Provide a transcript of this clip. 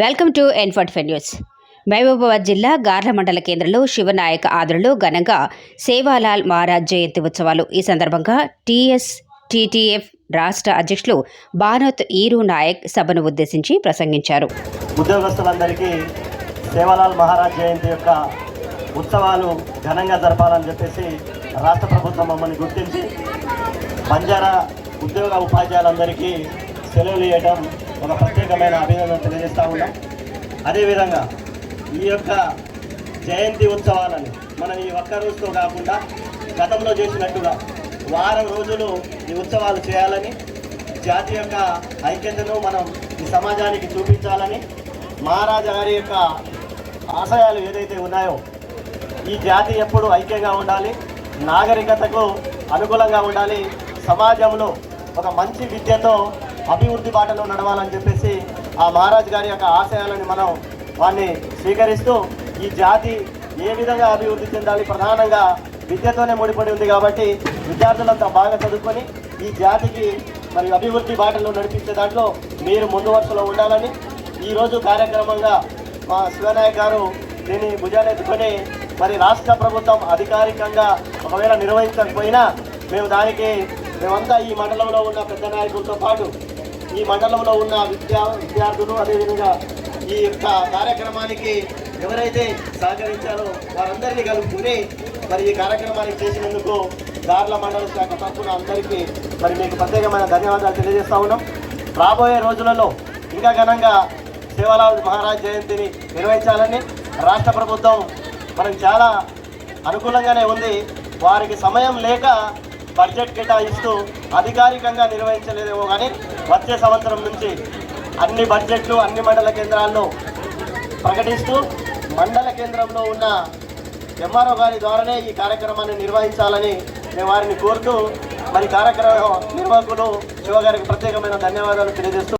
Welcome to ఎన్ఫర్ట్ఫెన్ news. Mahabubabad జిల్లా గార్ల మండల కేంద్రంలో శివనాయక ఆదరణలో ఘనంగా సేవాలాల్ మహారాజ్ జయంతి ఉత్సవాలు. ఈ సందర్భంగా టీఎస్ టీటీఎఫ్ రాష్ట్ర అధ్యక్షులు బానోత్ ఈరు నాయక్ సభను ఉద్దేశించి ప్రసంగించారు. ఉద్యోగస్తులందరికీ సేవాలాల్ మహారాజ్ జయంతి యొక్క ఉత్సవాలు ఘనంగా జరపాలని చెప్పేసి రాష్ట్ర ప్రభుత్వం మమ్మల్ని గుర్తించి బంజారా ఉద్యోగ ఉపాధ్యాయులందరికీ సెలవులు ఇవ్వడం ఒక ప్రత్యేకమైన అభినందన తెలియజేస్తూ ఉన్నాం. అదేవిధంగా ఈ యొక్క జయంతి ఉత్సవాలను మనం ఈ ఒక్క రోజుతో కాకుండా గతంలో చేసినట్టుగా వారం రోజులు ఈ ఉత్సవాలు చేయాలని జాతి యొక్క ఐక్యతను మనం ఈ సమాజానికి చూపించాలని మహారాజా గారి యొక్క ఆశయాలు ఏదైతే ఉన్నాయో ఈ జాతి ఎప్పుడు ఐక్యంగా ఉండాలి నాగరికతకు అనుకూలంగా ఉండాలి సమాజంలో ఒక మంచి విద్యతో అభివృద్ధి బాటలో నడవాలని చెప్పేసి ఆ మహారాజ్ గారి యొక్క ఆశయాలను మనం వారిని స్వీకరిస్తూ ఈ జాతి ఏ విధంగా అభివృద్ధి చెందాలి ప్రధానంగా విద్యతోనే ముడిపడి ఉంది కాబట్టి విద్యార్థులంతా బాగా చదువుకొని ఈ జాతికి మరి అభివృద్ధి బాటలో నడిపించే దాంట్లో మీరు ముందు వరుసలో ఉండాలని ఈరోజు కార్యక్రమంగా మా శివనాయక్ గారు దీన్ని భుజానెత్తుకొని మరి రాష్ట్ర ప్రభుత్వం అధికారికంగా ఒకవేళ నిర్వహించకపోయినా మేము దానికి మేమంతా ఈ మండలంలో ఉన్న పెద్ద నాయకులతో పాటు ఈ మండలంలో ఉన్న విద్యా విద్యార్థులు అదేవిధంగా ఈ యొక్క కార్యక్రమానికి ఎవరైతే సహకరించారో వారందరినీ కలుపుకుని మరి ఈ కార్యక్రమానికి చేసినందుకు దార్ల మండల శాఖ తరఫున అందరికీ మరి మీకు ప్రత్యేకమైన ధన్యవాదాలు తెలియజేస్తా ఉన్నాం. రాబోయే రోజులలో ఇంకా ఘనంగా సేవలాల్ మహారాజ్ జయంతిని నిర్వహించాలని రాష్ట్ర ప్రభుత్వం మనకు చాలా అనుకూలంగానే ఉంది. వారికి సమయం లేక బడ్జెట్ కేటాయిస్తూ అధికారికంగా నిర్వహించలేదేమో కానీ వచ్చే సంవత్సరం నుంచి అన్ని బడ్జెట్లు అన్ని మండల కేంద్రాల్లో ప్రకటిస్తూ మండల కేంద్రంలో ఉన్న ఎంఆర్ఓ గారి ద్వారానే ఈ కార్యక్రమాన్ని నిర్వహించాలని మేము వారిని కోరుతూ మరి కార్యక్రమ నిర్వాహకులు శివగారికి ప్రత్యేకమైన ధన్యవాదాలు తెలియజేస్తూ